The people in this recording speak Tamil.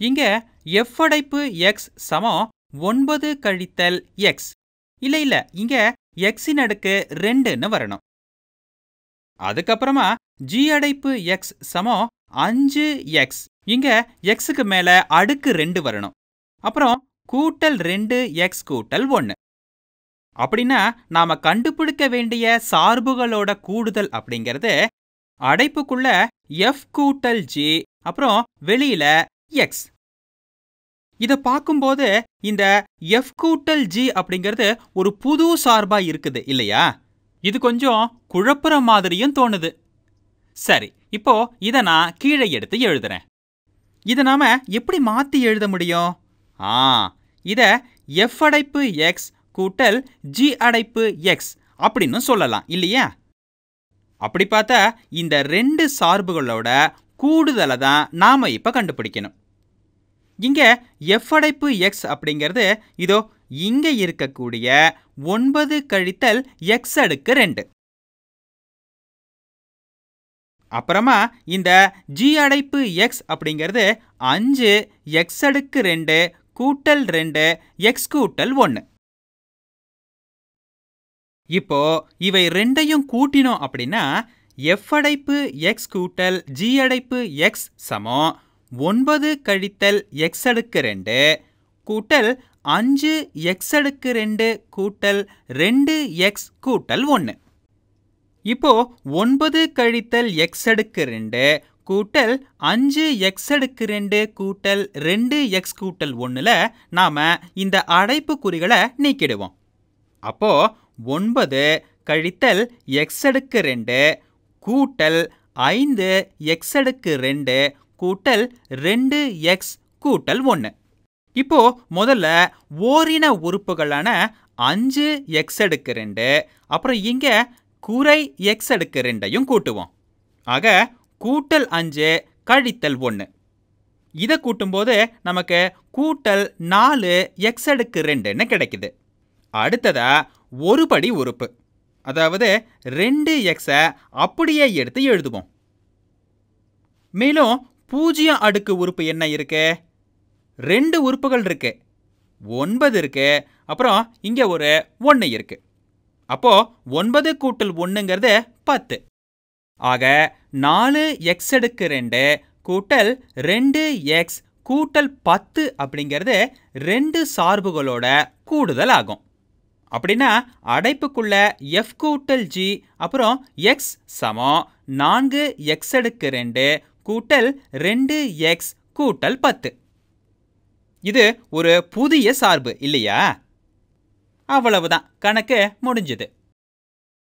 இங்க எஃப் அடைப்பு எக்ஸ் சமம் ஒன்பது கழித்தல் எக்ஸ் இல்ல இல்ல இங்க எக்ஸின் அடுக்கு ரெண்டுன்னு வரணும். அதுக்கப்புறமா ஜி அடைப்பு எக்ஸ் சமம் அஞ்சு எக்ஸ் இங்க எக்ஸுக்கு மேல அடுக்கு ரெண்டு வரணும். அப்புறம் கூட்டல் ரெண்டு எக்ஸ் கூட்டல் ஒன்னு. அப்படின்னா நாம கண்டுபிடிக்க வேண்டிய சார்புகளோட கூடுதல் அப்படிங்கிறது அடைப்புக்குள்ள எஃப் கூட்டல் ஜி அப்புறம் வெளியில எக்ஸ் இத பார்க்கும்போது இந்த எஃப் கூட்டல் ஜி அப்படிங்கிறது ஒரு புது சார்பா இருக்குது இல்லையா? இது கொஞ்சம் குழப்புற மாதிரியும் தோணுது. சரி இப்போ இத நான் கீழே எடுத்து எழுதுறேன். இத நாம எப்படி மாத்தி எழுத முடியும்? ஆ இத எஃப் அடைப்பு எக்ஸ் கூட்டல் ஜி அடைப்பு எக்ஸ் அப்படின்னு சொல்லலாம் இல்லையா? அப்படி பார்த்தா இந்த ரெண்டு சார்புகளோட கூடுதலை தான் நாம இப்ப கண்டுபிடிக்கணும். இங்க எஃப் அடைப்பு எக்ஸ் அப்படிங்கிறது இதோ இங்க இருக்கக்கூடிய ஒன்பது கழித்தல் எக்ஸ் அடுக்கு ரெண்டு. அப்புறமா இந்த ஜி அடைப்பு எக்ஸ் அப்படிங்கிறது அஞ்சு எக்ஸ் அடுக்கு ரெண்டு கூட்டல் ரெண்டு எக்ஸ் கூட்டல் ஒன்று இப்போ இவை ரெண்டையும் கூட்டினோம் அப்படின்னா எஃப் அடைப்பு எக்ஸ் கூட்டல் ஜி அடைப்பு எக்ஸ் சமம். ஒன்பது கழித்தல் எக்ஸ் அடுக்கு ரெண்டு கூட்டல் அஞ்சு எக்ஸ் அடுக்கு ரெண்டு கூட்டல் ரெண்டு எக்ஸ் கூட்டல் ஒன்று இப்போ ஒன்பது கழித்தல் எக்ஸ் அடுக்கு ரெண்டு கூட்டல் அஞ்சு எக்ஸ் அடுக்கு ரெண்டு கூட்டல் ரெண்டு எக்ஸ் கூட்டல் ஒன்றில் நாம் இந்த அடைப்பு குறிகளை நீக்கிடுவோம். அப்போ ஒன்பது கழித்தல் எக்ஸ் அடுக்கு ரெண்டு கூட்டல் ஐந்து எக்ஸ் அடுக்கு ரெண்டு கூட்டல் ரெண்டு எக்ஸ் கூட்டல் ஒன்று இப்போ முதல்ல ஓரின உறுப்புகளான அஞ்சு எக்ஸ் அடுக்கு ரெண்டு அப்புறம் இங்கே குறை எக்ஸ் அடுக்கு ரெண்டையும் கூட்டுவோம். ஆக கூட்டல் அஞ்சு கழித்தல் ஒன்று இதை கூட்டும்போது நமக்கு கூட்டல் நாலு எக்ஸ் அடுக்கு ரெண்டுன்னு கிடைக்குது. அடுத்ததா ஒரு படி உறுப்பு. அதாவது ரெண்டு எக்ஸை அப்படியே எடுத்து எழுதுவோம். மேலும் பூஜ்ஜியம் அடுக்கு உறுப்பு என்ன இருக்கு? ரெண்டு உறுப்புகள் இருக்கு. ஒன்பது இருக்கு. அப்புறம் இங்க ஒரு ஒன்று இருக்கு. அப்போ ஒன்பது கூட்டல் ஒன்றுங்கிறது பத்து. ஆக நாலு எக்ஸ் அடுக்கு ரெண்டு கூட்டல் ரெண்டு எக்ஸ் கூட்டல் பத்து அப்படிங்கிறது ரெண்டு சார்புகளோட கூடுதல் ஆகும். அப்படின்னா அடைப்புக்குள்ள எஃப் கூட்டல் ஜி அப்புறம் எக்ஸ் சமம். நான்கு எக்ஸ் அடுக்கு ரெண்டு கூட்டல் ரெண்டு எக்ஸ் கூட்டல் பத்து. இது ஒரு புதிய சார்பு இல்லையா? அவ்வளவுதான். கணக்கு முடிஞ்சது.